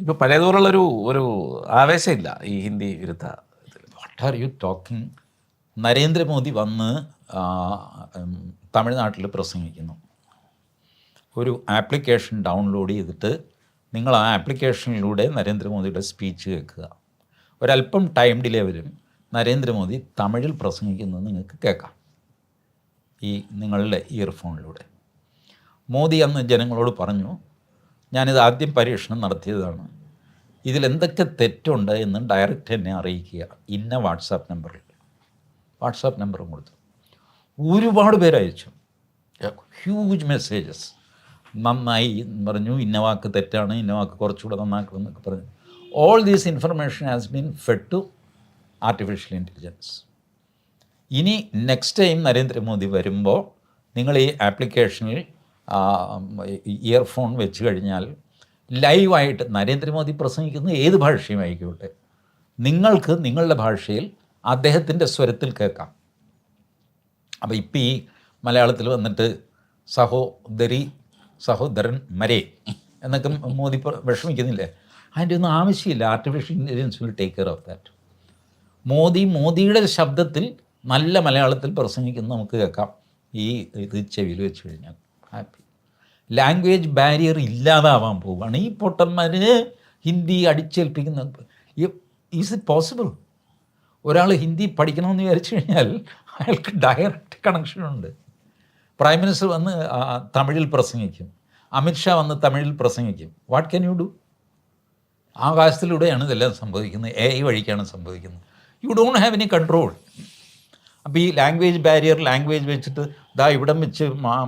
ഇപ്പോൾ പഴയതുപോലുള്ളൊരു ഒരു ആവേശമില്ല ഈ ഹിന്ദി വിരുദ്ധ what are you talking Narendra Modi വന്ന് തമിഴ്നാട്ടിൽ പ്രസംഗിക്കുന്നു. ഒരു ആപ്ലിക്കേഷൻ ഡൗൺലോഡ് ചെയ്തിട്ട് നിങ്ങൾ ആ ആപ്ലിക്കേഷനിലൂടെ നരേന്ദ്രമോദിയുടെ സ്പീച്ച് കേൾക്കുക. ഒരല്പം ടൈം ഡിലേ വരും. നരേന്ദ്രമോദി തമിഴിൽ പ്രസംഗിക്കുന്നത് നിങ്ങൾക്ക് കേൾക്കാം. ഈ നിങ്ങളുടെ ഇയർഫോണിലൂടെ മോദി അന്ന് ജനങ്ങളോട് പറഞ്ഞു ഞാനിത് ആദ്യം പരീക്ഷണം നടത്തിയതാണ്. ഇതിലെന്തൊക്കെ തെറ്റുണ്ട് എന്ന് ഡയറക്റ്റ് എന്നെ അറിയിക്കുക. ഇന്ന വാട്സാപ്പ് നമ്പറിൽ. വാട്സാപ്പ് നമ്പറും കൊടുത്തു. ഒരുപാട് പേര് അയച്ചു. ഹ്യൂജ് മെസ്സേജസ് നന്നായി എന്ന് പറഞ്ഞു ഇന്ന വാക്ക് തെറ്റാണ് ഇന്ന വാക്ക് കുറച്ചുകൂടെ നന്നാക്കണം എന്നൊക്കെ പറഞ്ഞു. All these information has been fed to artificial intelligence ഇനി നെക്സ്റ്റ് ടൈം നരേന്ദ്രമോദി വരുമ്പോൾ നിങ്ങൾ ഈ ആപ്ലിക്കേഷനിൽ ഇയർഫോൺ വെച്ച് കഴിഞ്ഞാൽ ലൈവായിട്ട് നരേന്ദ്രമോദി പ്രസംഗിക്കുന്ന ഏത് ഭാഷയും ആയിക്കോട്ടെ. നിങ്ങൾക്ക് നിങ്ങളുടെ ഭാഷയിൽ അദ്ദേഹത്തിന്റെ സ്വരത്തിൽ കേൾക്കാം. അപ്പോൾ ഇപ്പം ഈ മലയാളത്തിൽ വന്നിട്ട് സഹോദരി സഹോദരൻ മരേ എന്നൊക്കെ മോദി വിഷമിക്കുന്നില്ലേ? അതിന്റെ ഒന്നും ആവശ്യമില്ല. Artificial intelligence will take care of that Modi മോദിയുടെ ശബ്ദത്തിൽ നല്ല മലയാളത്തിൽ പ്രസംഗിക്കുന്ന നമുക്ക് കേൾക്കാം. ഈ ഇത് ചെവിയിൽ വെച്ച് കഴിഞ്ഞാൽ. ഹാപ്പി. ലാംഗ്വേജ് ബാരിയർ ഇല്ലാതാവാൻ പോവുകയാണ്. ഈ പൊട്ടന്മാർ ഹിന്ദി അടിച്ചേൽപ്പിക്കുന്ന ഈസ് ഇറ്റ് പോസിബിൾ ഒരാൾ ഹിന്ദി പഠിക്കണമെന്ന് വിചാരിച്ചു കഴിഞ്ഞാൽ അയാൾക്ക് ഡയറക്റ്റ് കണക്ഷനുണ്ട് പ്രൈം മിനിസ്റ്റർ വന്ന് തമിഴിൽ പ്രസംഗിക്കും. അമിത്ഷാ വന്ന് തമിഴിൽ പ്രസംഗിക്കും. വാട്ട് ക്യാൻ യു ഡു ആകാശത്തിലൂടെയാണ് ഇതെല്ലാം സംഭവിക്കുന്നത്. എ ഐ വഴിക്കാണ് സംഭവിക്കുന്നത്. You don't have any control അപ്പോൾ ഈ ലാംഗ്വേജ് ബാരിയർ ലാംഗ്വേജ് വെച്ചിട്ട് ദാ ഇവിടം വെച്ച്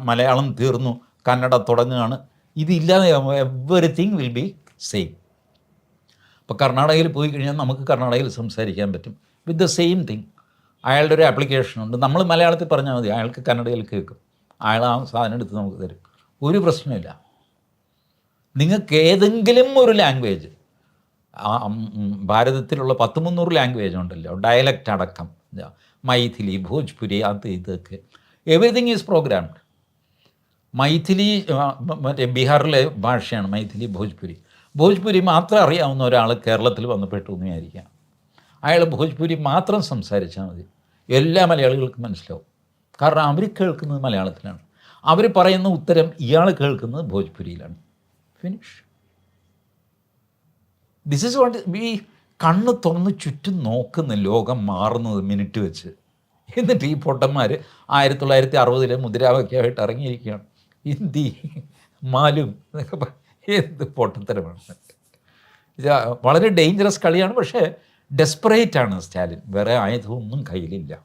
മലയാളം തീർന്നു കന്നഡ തുടങ്ങുകയാണ്. ഇതില്ലാതെ എവറിത്തിങ് വിൽ ബി സെയിം അപ്പോൾ കർണാടകയിൽ പോയി കഴിഞ്ഞാൽ നമുക്ക് കർണാടകയിൽ സംസാരിക്കാൻ പറ്റും. വിത്ത് ദ സെയിം തിങ് അയാളുടെ ഒരു ആപ്ലിക്കേഷൻ ഉണ്ട്. നമ്മൾ മലയാളത്തിൽ പറഞ്ഞാൽ മതി അയാൾക്ക് കന്നഡയിൽ കേൾക്കും. അയാൾ ആ സാധനം എടുത്ത് നമുക്ക് തരും. ഒരു പ്രശ്നമില്ല നിങ്ങൾക്ക് ഏതെങ്കിലും ഒരു ലാംഗ്വേജ് ഭാരതത്തിലുള്ള പത്ത് മുന്നൂറ് ലാംഗ്വേജ് ഉണ്ടല്ലോ. ഡയലക്റ്റ് അടക്കം. മൈഥിലി ഭോജ്പുരി അത് ഇതൊക്കെ. എവറിഥിങ് ഈസ് പ്രോഗ്രാംഡ് മൈഥിലി മറ്റേ ബീഹാറിലെ ഭാഷയാണ് മൈഥിലി ഭോജ്പുരി. ഭോജ്പുരി മാത്രം അറിയാവുന്ന ഒരാൾ കേരളത്തിൽ വന്ന് പെട്ടു എന്ന് വിചാരിക്കാം. അയാൾ ഭോജ്പുരി മാത്രം സംസാരിച്ചാൽ മതി. എല്ലാ മലയാളികൾക്കും മനസ്സിലാവും. കാരണം അവർ കേൾക്കുന്നത് മലയാളത്തിലാണ്. അവർ പറയുന്ന ഉത്തരം ഇയാൾ കേൾക്കുന്നത് ഭോജ്പുരിയിലാണ്. ഫിനിഷ് ദിസ് ഇസ് വാട്ട് ഈ കണ്ണ് തുറന്ന് ചുറ്റും നോക്കുന്ന ലോകം മാറുന്നത് മിനിറ്റ് വെച്ച്. എന്നിട്ട് ഈ പൊട്ടന്മാർ ആയിരത്തി തൊള്ളായിരത്തി അറുപതിലെ മുദ്രാവാക്യമായിട്ട് ഇറങ്ങിയിരിക്കുകയാണ്. ഹിന്ദി മാലും എന്നൊക്കെ എന്ത് പൊട്ടത്തരമാണ്. വളരെ ഡേഞ്ചറസ് കളിയാണ് പക്ഷേ ഡെസ്പറേറ്റ് ആണ് സ്റ്റാലിൻ. വേറെ ആയുധമൊന്നും കയ്യിലില്ല.